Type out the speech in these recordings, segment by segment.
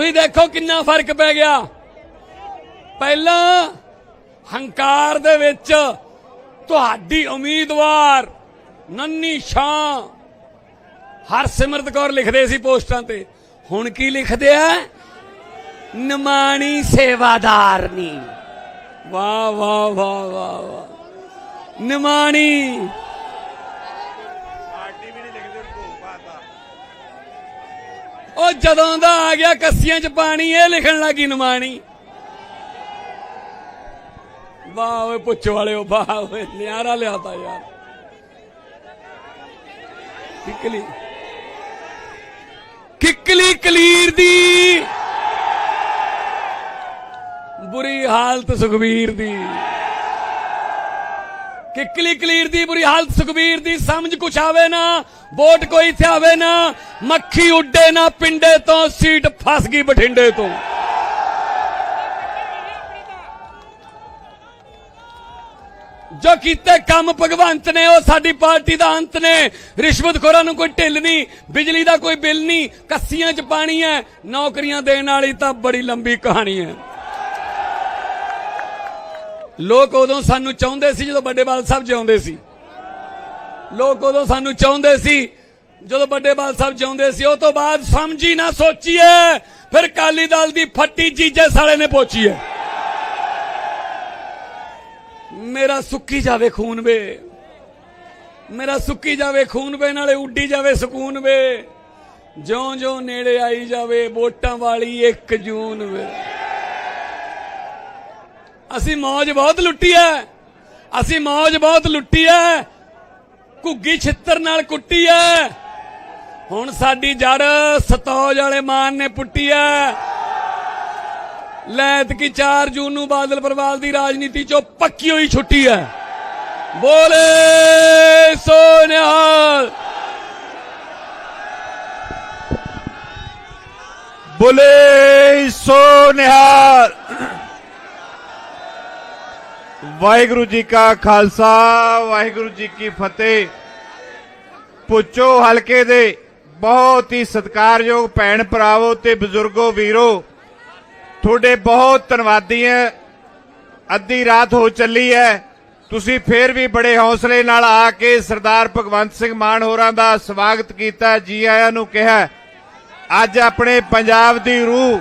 ਤੁਸੀਂ ਦੇਖੋ ਕਿੰਨਾ ਫ਼ਰਕ ਪੈ ਗਿਆ। ਪਹਿਲਾਂ ਹੰਕਾਰ ਦੇ ਵਿੱਚ ਤੁਹਾਡੀ ਉਮੀਦਵਾਰ ਨੰਨੀ ਸ਼ਾਂ ਹਰਸਿਮਰਤ ਕੌਰ ਲਿਖਦੇ ਸੀ ਪੋਸਟਾਂ ਤੇ। ਹੁਣ ਕੀ ਲਿਖਦੇ ਆ? ਨਿਮਾਣੀ ਸੇਵਾਦਾਰਨੀ ਵਾਹ ਵਾਹ ਵਾਹ ਵਾਹ ਵਾਹ। ਨਿਮਾਣੀ ਪਾਰਟੀ ਵੀ ਨਹੀਂ ਲਿਖਦੇ ਭੋਗ ਪਾਤਾ ਉਹ ਜਦੋਂ ਦਾ ਆ ਗਿਆ ਕੱਸੀਆਂ 'ਚ ਪਾਣੀ, ਇਹ ਲਿਖਣ ਲੱਗੀ ਨਿਮਾਣੀ। ਵਾਹ ਓਏ ਪੁੱਛ ਵਾਲਿਓ, ਵਾਹ ਓਏ, ਨਿਆਰਾ ਲਿਆਤਾ ਯਾਰ। ਕਿਕਲੀ। ਕਿਕਲੀ ਕਲੀਰ ਦੀ। ਬੁਰੀ ਹਾਲਤ ਸੁਖਵੀਰ ਦੀ। ਕਿਕਲੀ ਕਲੀਰ ਦੀ ਬੁਰੀ ਹਾਲਤ ਸੁਖਬੀਰ ਦੀ ਸਮਝ ਕੁਛ ਆਵੇ ਨਾ, ਵੋਟ ਕੋਈ ਇੱਥੇ ਆਵੇ ਨਾ, ਮੱਖੀ ਉੱਡੇ ਨਾ, ਪਿੰਡੇ ਤੋਂ ਸੀਟ ਫਸ ਗਈ ਬਠਿੰਡੇ ਤੋਂ। ਜੋ ਕੀਤੇ ਕੰਮ ਭਗਵੰਤ ਨੇ, ਉਹ ਸਾਡੀ ਪਾਰਟੀ ਦਾ ਅੰਤ ਨੇ। ਰਿਸ਼ਵਤਖੋਰਾਂ ਨੂੰ ਕੋਈ ਢਿੱਲ ਨਹੀਂ, ਬਿਜਲੀ ਦਾ ਕੋਈ ਬਿੱਲ ਨਹੀਂ, ਕੱਸੀਆਂ 'ਚ ਪਾਣੀ ਹੈ, ਨੌਕਰੀਆਂ ਦੇਣ ਵਾਲੀ ਤਾਂ ਬੜੀ ਲੰਬੀ ਕਹਾਣੀ ਹੈ। ਲੋਕ ਉਦੋਂ ਸਾਨੂੰ ਚਾਹੁੰਦੇ ਸੀ ਜਦੋਂ ਵੱਡੇ ਬਾਲ ਸਾਹਿਬ ਜਿਉਂਦੇ ਸੀ। ਲੋਕ ਉਦੋਂ ਸਾਨੂੰ ਚਾਹੁੰਦੇ ਸੀ ਜਦੋਂ ਵੱਡੇ ਬਾਲ ਸਾਹਿਬ ਜਿਉਂਦੇ ਸੀ। ਉਹ ਤੋਂ ਬਾਅਦ ਸਮਝੀ ਨਾ ਸੋਚੀਏ, ਫਿਰ ਕਾਲੀ ਦਲ ਦੀ ਫੱਟੀ ਜੀਜੇ ਸਾਲੇ ਨੇ ਪੋਚੀ ਹੈ ਮੇਰਾ ਸੁੱਕੀ ਜਾਵੇ ਖੂਨ ਵੇ। ਮੇਰਾ ਸੁੱਕੀ ਜਾਵੇ ਖੂਨ ਵੇ, ਨਾਲੇ ਉੱਡੀ ਜਾਵੇ ਸਕੂਨ ਵੇ। ਜਿਉਂ ਜਿਉਂ ਨੇੜੇ ਆਈ ਜਾਵੇ, ਵੋਟਾਂ ਵਾਲੀ 1 ਜੂਨ ਵੇ। ਅਸੀਂ ਮੌਜ ਬਹੁਤ ਲੁੱਟੀ ਐ। ਅਸੀਂ ਮੌਜ ਬਹੁਤ ਲੁੱਟੀ ਐ। ਘੁੱਗੀ ਛਿੱਤਰ ਨਾਲ ਕੁੱਟੀ ਐ। ਹੁਣ ਸਾਡੀ ਜੜ ਸਤੌਜ ਵਾਲੇ ਮਾਨ ਨੇ ਪੁੱਟੀ ਐ। ਲੈਤ ਕੀ 4 ਜੂਨ ਨੂੰ ਬਾਦਲ ਪਰਿਵਾਰ ਦੀ ਰਾਜਨੀਤੀ ਚੋਂ ਪੱਕੀ ਹੋਈ ਛੁੱਟੀ ਐ। ਬੋਲੇ ਸੋਨਿਹਾਲ ਬੋਲੇ ਸੋ ਨਿਹਾਲ ਵਾਹਿਗੁਰੂ ਜੀ ਕਾ ਖਾਲਸਾ, ਵਾਹਿਗੁਰੂ ਜੀ ਕੀ ਫਤਿਹ। ਪੁੱਚੋ ਹਲਕੇ ਦੇ ਬਹੁਤ ਹੀ ਸਤਿਕਾਰਯੋਗ ਭੈਣ ਭਰਾਵੋ ਤੇ ਬਜ਼ੁਰਗੋ ਵੀਰੋ, ਤੁਹਾਡੇ ਬਹੁਤ ਧੰਨਵਾਦੀ ਹੈ। ਅੱਧੀ ਰਾਤ ਹੋ ਚੱਲੀ ਹੈ। ਤੁਸੀਂ ਫੇਰ ਵੀ ਬੜੇ ਹੌਸਲੇ ਨਾਲ ਆ ਕੇ ਸਰਦਾਰ ਭਗਵੰਤ ਸਿੰਘ ਮਾਨ ਹੋਰਾਂ ਦਾ ਸਵਾਗਤ ਕੀਤਾ, ਜੀ ਆਇਆਂ ਨੂੰ ਕਿਹਾ, ਅੱਜ ਆਪਣੇ ਪੰਜਾਬ ਦੀ ਰੂਹ,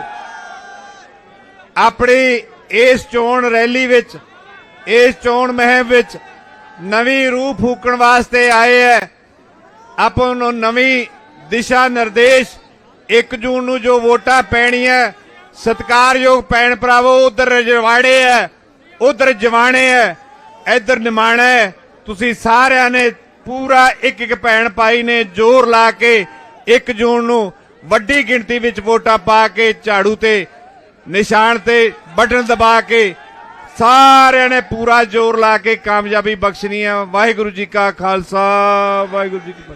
ਆਪਣੀ ਇਸ ਚੋਣ ਰੈਲੀ ਵਿੱਚ ਇਸ ਚੋਣ ਮੁਹਿੰਮ ਵਿੱਚ ਨਵੀਂ ਰੂਹ ਫੂਕਣ ਵਾਸਤੇ ਆਏ ਹੈ। ਆਪਾਂ ਨੂੰ ਨਵੀਂ ਦਿਸ਼ਾ ਨਿਰਦੇਸ਼ 1 ਜੂਨ ਨੂੰ ਜੋ ਵੋਟਾਂ ਪੈਣੀਆਂ, ਸਤਿਕਾਰਯੋਗ ਭੈਣ ਭਰਾਵੋ, ਉਧਰ ਰਜਵਾੜੇ ਹੈ, ਉਧਰ ਜਵਾਣੇ ਹੈ, ਇੱਧਰ ਨਿਮਾਣਾ ਹੈ। ਤੁਸੀਂ ਸਾਰਿਆਂ ਨੇ ਪੂਰਾ ਇੱਕ ਇੱਕ ਭੈਣ ਭਾਈ ਨੇ ਜ਼ੋਰ ਲਾ ਕੇ 1 ਜੂਨ ਨੂੰ ਵੱਡੀ ਗਿਣਤੀ ਵਿੱਚ ਵੋਟਾਂ ਪਾ ਕੇ ਝਾੜੂ ਤੇ ਨਿਸ਼ਾਨ ਤੇ ਬਟਨ ਦਬਾ ਕੇ ਸਾਰਿਆਂ ਨੇ ਪੂਰਾ ਜ਼ੋਰ ਲਾ ਕੇ ਕਾਮਯਾਬੀ ਬਖਸ਼ਣੀ ਹੈ। ਵਾਹਿਗੁਰੂ ਜੀ ਕਾ ਖਾਲਸਾ, ਵਾਹਿਗੁਰੂ ਜੀ ਕੀ ਫਤਿਹ।